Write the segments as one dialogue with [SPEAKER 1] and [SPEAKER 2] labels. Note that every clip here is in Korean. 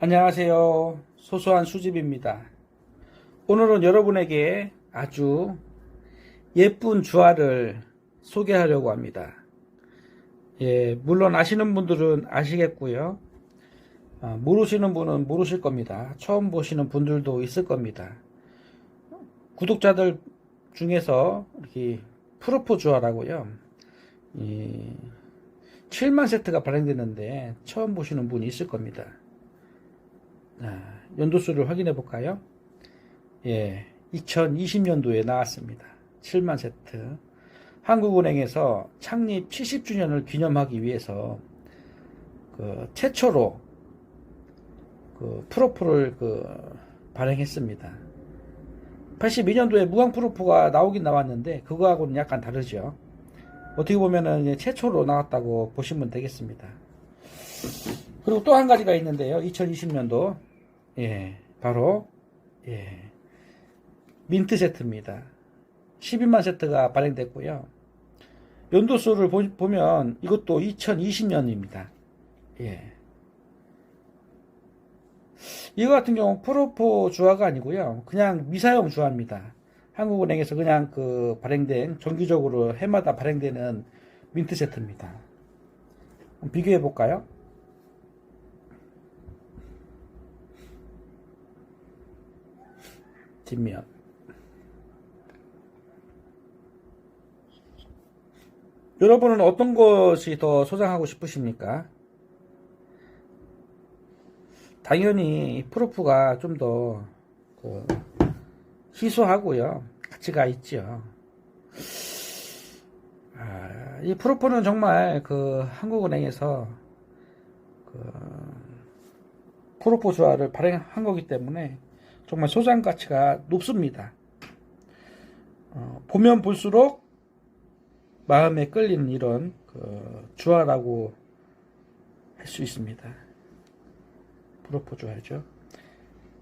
[SPEAKER 1] 안녕하세요. 소소한 수집입니다. 오늘은 여러분에게 아주 예쁜 주화를 소개하려고 합니다. 예, 물론 아시는 분들은 아시겠고요. 아, 모르시는 분은 모르실 겁니다. 처음 보시는 분들도 있을 겁니다. 구독자들 중에서 이렇게 프로포 주화라고요. 이 7만 세트가 발행됐는데 처음 보시는 분이 있을 겁니다. 자, 연도수를 확인해 볼까요? 예, 2020년도에 나왔습니다. 7만 세트. 한국은행에서 창립 70주년을 기념하기 위해서 그 최초로 그 프로포를 그 발행했습니다. 82년도에 무광 프로포가 나오긴 나왔는데 그거하고는 약간 다르죠. 어떻게 보면은 최초로 나왔다고 보시면 되겠습니다. 그리고 또 한 가지가 있는데요. 2020년도 예, 바로 예, 민트 세트입니다. 12만 세트가 발행됐고요. 연도수를 보, 보면 이것도 2020년입니다. 예. 이거 같은 경우 프로포 주화가 아니고요. 그냥 미사용 주화입니다. 한국은행에서 그냥 그 발행된 정기적으로 해마다 발행되는 민트 세트입니다. 비교해 볼까요? 뒷면 여러분은 어떤 것이 더 소장하고 싶으십니까? 당연히 프로프가 좀더 그 희소하고요. 가치가 있죠. 아, 이 프로포는 정말 그 한국은행에서 그 프로포 조화를 발행한 거기 때문에 정말 소장 가치가 높습니다. 어, 보면 볼수록 마음에 끌리는 이런 그 주화라고 할 수 있습니다. 프로포 주화죠.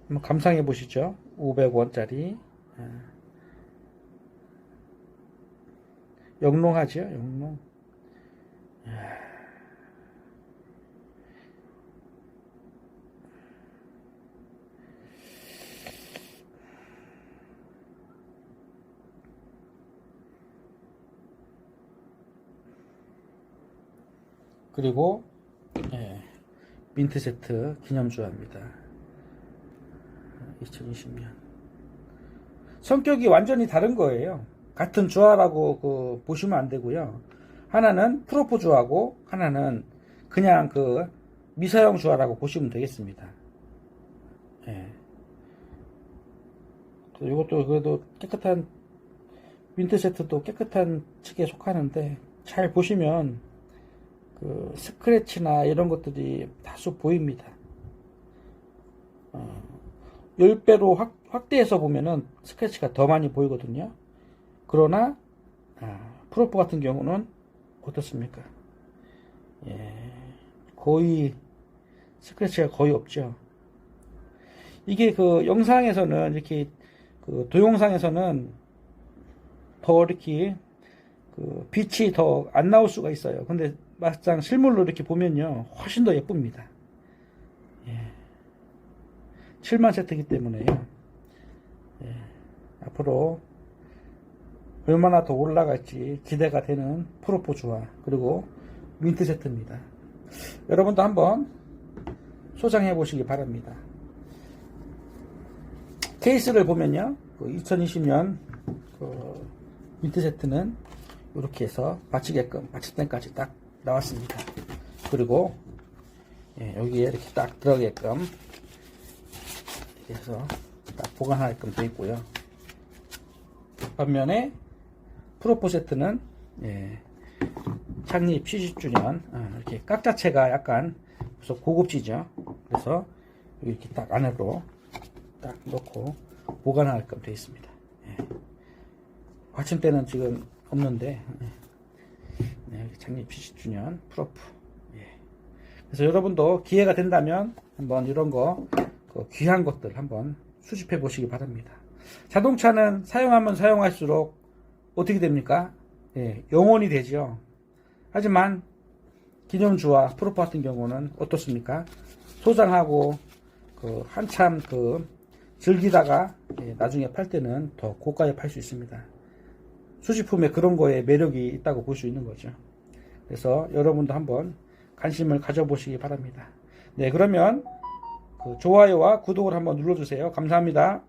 [SPEAKER 1] 한번 감상해 보시죠. 500원짜리. 영롱하죠, 영롱. 그리고 예, 민트 세트 기념주화입니다. 2020년. 성격이 완전히 다른 거예요. 같은 주화라고 그 보시면 안 되고요. 하나는 프로포 주화고 하나는 그냥 그 미사용 주화라고 보시면 되겠습니다. 예. 또 이것도 그래도 깨끗한 민트 세트도 깨끗한 측에 속하는데 잘 보시면 그 스크래치나 이런 것들이 다소 보입니다. 어, 10배로 확, 확대해서 보면은 스크래치가 더 많이 보이거든요. 그러나 아, 프로포 같은 경우는 어떻습니까? 예, 거의 스크래치가 거의 없죠. 이게 그 영상에서는 이렇게 그 동영상에서는 더 이렇게 그 빛이 더 안 나올 수가 있어요. 근데 막상 실물로 이렇게 보면요 훨씬 더 예쁩니다. 예. 7만 세트이기 때문에요. 예. 앞으로 얼마나 더 올라갈지 기대가 되는 프로포 주화 그리고 민트 세트입니다. 여러분도 한번 소장해 보시기 바랍니다. 케이스를 보면요, 그 2020년 그 민트 세트는 이렇게 해서 받치게끔 받침대까지 딱 나왔습니다. 그리고 예, 여기에 이렇게 딱 들어가게끔 이렇게 해서 딱 보관하게끔 되어 있고요. 반면에 프로포 세트는 예, 창립 70주년 아, 이렇게 깍 자체가 약간 그래서 고급지죠. 그래서 이렇게 딱 안으로 딱 넣고 보관하게끔 되어 있습니다. 예. 받침대는 지금 없는데 예. 네, 창립 70주년 프로프. 예. 그래서 여러분도 기회가 된다면 한번 이런 거, 그 귀한 것들 한번 수집해 보시기 바랍니다. 자동차는 사용하면 사용할수록 어떻게 됩니까? 예, 영원이 되죠. 하지만 기념주와 프로프 같은 경우는 어떻습니까? 소장하고 그 한참 그 즐기다가 예, 나중에 팔 때는 더 고가에 팔 수 있습니다. 수집품에 그런 거에 매력이 있다고 볼 수 있는 거죠. 그래서 여러분도 한번 관심을 가져보시기 바랍니다. 네, 그러면 그 좋아요와 구독을 한번 눌러주세요. 감사합니다.